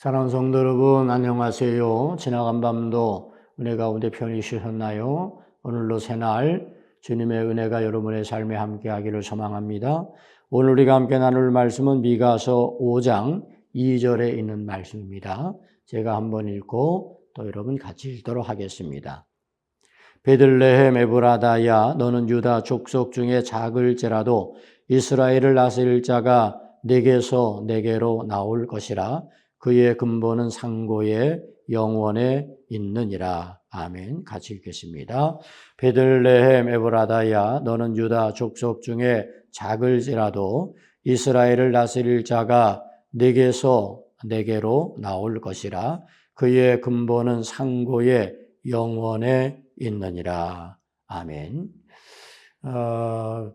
사랑하는 성도 여러분, 안녕하세요. 지나간 밤도 은혜 가운데 편히 쉬셨나요? 오늘로 새날 주님의 은혜가 여러분의 삶에 함께하기를 소망합니다. 오늘 우리가 함께 나눌 말씀은 미가서 5장 2절에 있는 말씀입니다. 제가 한번 읽고 또 여러분 같이 읽도록 하겠습니다. 베들레헴 에브라다야 너는 유다 족속 중에 작을지라도 이스라엘을 다스릴 자가 내게서 내게로 나올 것이라 그의 근본은 상고의 영원에 있느니라. 아멘. 같이 읽겠습니다. 베들레헴 에브라다야 너는 유다 족속 중에 작을지라도 이스라엘을 다스릴 자가 내게서 내게로 나올 것이라 그의 근본은 상고의 영원에 있느니라. 아멘. 어,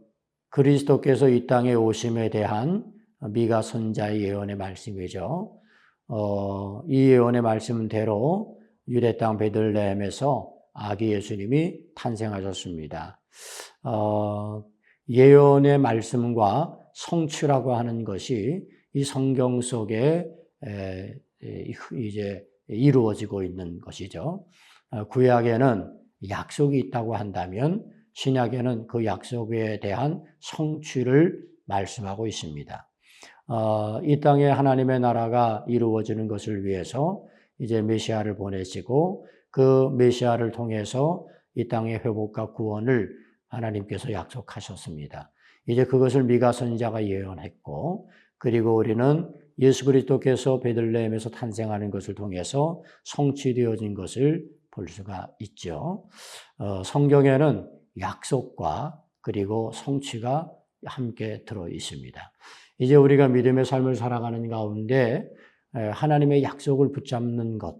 그리스도께서 이 땅에 오심에 대한 미가 선자의 예언의 말씀이죠. 어, 이 예언의 말씀대로 유대 땅 베들레헴에서 아기 예수님이 탄생하셨습니다. 어, 예언의 말씀과 성취라고 하는 것이 이 성경 속에 에, 이제 이루어지고 있는 것이죠. 어, 구약에는 약속이 있다고 한다면 신약에는 그 약속에 대한 성취를 말씀하고 있습니다. 어, 이 땅에 하나님의 나라가 이루어지는 것을 위해서 이제 메시아를 보내시고 그 메시아를 통해서 이 땅의 회복과 구원을 하나님께서 약속하셨습니다. 이제 그것을 미가 선지자가 예언했고 그리고 우리는 예수 그리스도께서 베들레헴에서 탄생하는 것을 통해서 성취되어진 것을 볼 수가 있죠. 어, 성경에는 약속과 그리고 성취가 함께 들어 있습니다. 이제 우리가 믿음의 삶을 살아가는 가운데 하나님의 약속을 붙잡는 것,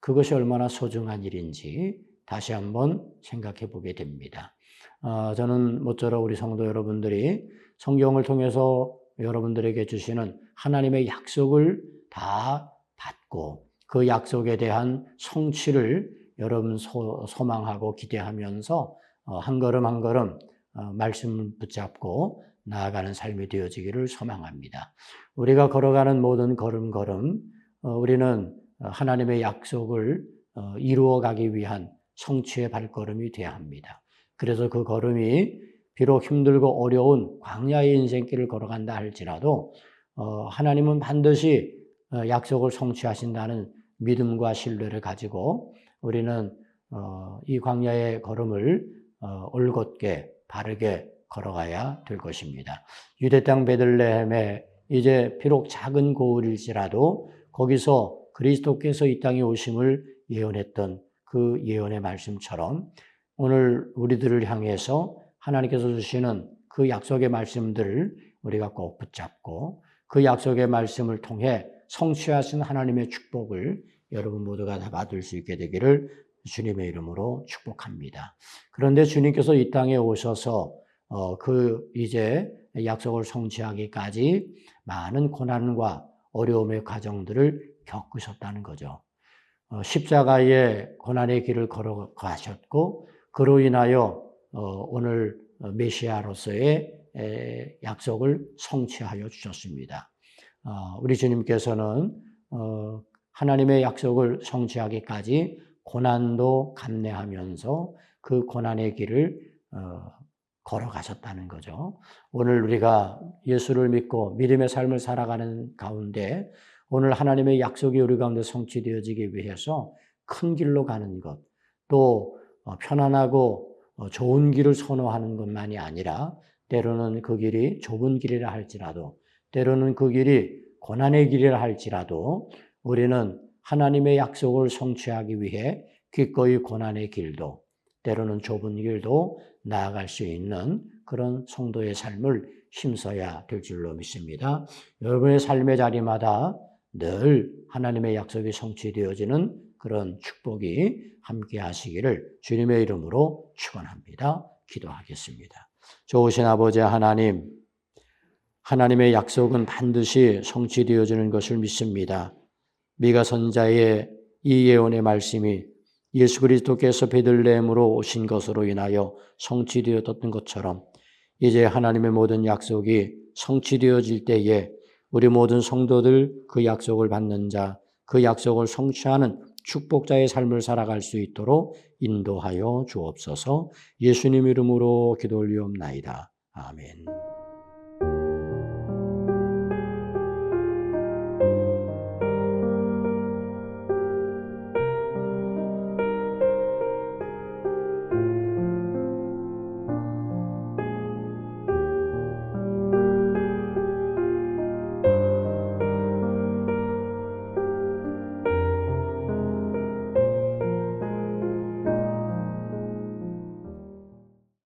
그것이 얼마나 소중한 일인지 다시 한번 생각해 보게 됩니다. 어, 저는 모쪼록 우리 성도 여러분들이 성경을 통해서 여러분들에게 주시는 하나님의 약속을 다 받고 그 약속에 대한 성취를 여러분 소, 망하고 기대하면서 어, 한 걸음 한 걸음 어, 말씀을 붙잡고 나아가는 삶이 되어지기를 소망합니다. 우리가 걸어가는 모든 걸음걸음, 어, 우리는 하나님의 약속을 어, 이루어가기 위한 성취의 발걸음이 되어야 합니다. 그래서 그 걸음이 비록 힘들고 어려운 광야의 인생길을 걸어간다 할지라도 어, 하나님은 반드시 약속을 성취하신다는 믿음과 신뢰를 가지고 우리는 이 광야의 걸음을 올곧게 바르게 걸어가야 될 것입니다. 유대 땅 베들레헴에 이제 비록 작은 고을일지라도 거기서 그리스도께서 이 땅에 오심을 예언했던 그 예언의 말씀처럼 오늘 우리들을 향해서 하나님께서 주시는 그 약속의 말씀들을 우리가 꼭 붙잡고 그 약속의 말씀을 통해 성취하신 하나님의 축복을 여러분 모두가 다 받을 수 있게 되기를 주님의 이름으로 축복합니다. 그런데 주님께서 이 땅에 오셔서 어, 그 이제 약속을 성취하기까지 많은 고난과 어려움의 과정들을 겪으셨다는 거죠. 어, 십자가의 고난의 길을 걸어가셨고 그로 인하여 어, 오늘 메시아로서의 에, 약속을 성취하여 주셨습니다. 어, 우리 주님께서는 어, 하나님의 약속을 성취하기까지 고난도 감내하면서 그 고난의 길을 어, 걸어가셨다는 거죠. 오늘 우리가 예수를 믿고 믿음의 삶을 살아가는 가운데 오늘 하나님의 약속이 우리 가운데 성취되어지기 위해서 큰 길로 가는 것, 또 어, 편안하고 어, 좋은 길을 선호하는 것만이 아니라 때로는 그 길이 좁은 길이라 할지라도 때로는 그 길이 고난의 길이라 할지라도 우리는 하나님의 약속을 성취하기 위해 기꺼이 고난의 길도 때로는 좁은 길도 나아갈 수 있는 그런 성도의 삶을 힘써야 될 줄로 믿습니다. 여러분의 삶의 자리마다 늘 하나님의 약속이 성취되어지는 그런 축복이 함께 하시기를 주님의 이름으로 축원합니다. 기도하겠습니다. 좋으신 아버지 하나님, 하나님의 약속은 반드시 성취되어지는 것을 믿습니다. 미가 선자의 이 예언의 말씀이 예수 그리스도께서 베들레헴으로 오신 것으로 인하여 성취되었던 것처럼 이제 하나님의 모든 약속이 성취되어질 때에 우리 모든 성도들 그 약속을 받는 자 그 약속을 성취하는 축복자의 삶을 살아갈 수 있도록 인도하여 주옵소서 예수님 이름으로 기도 올리옵나이다. 아멘.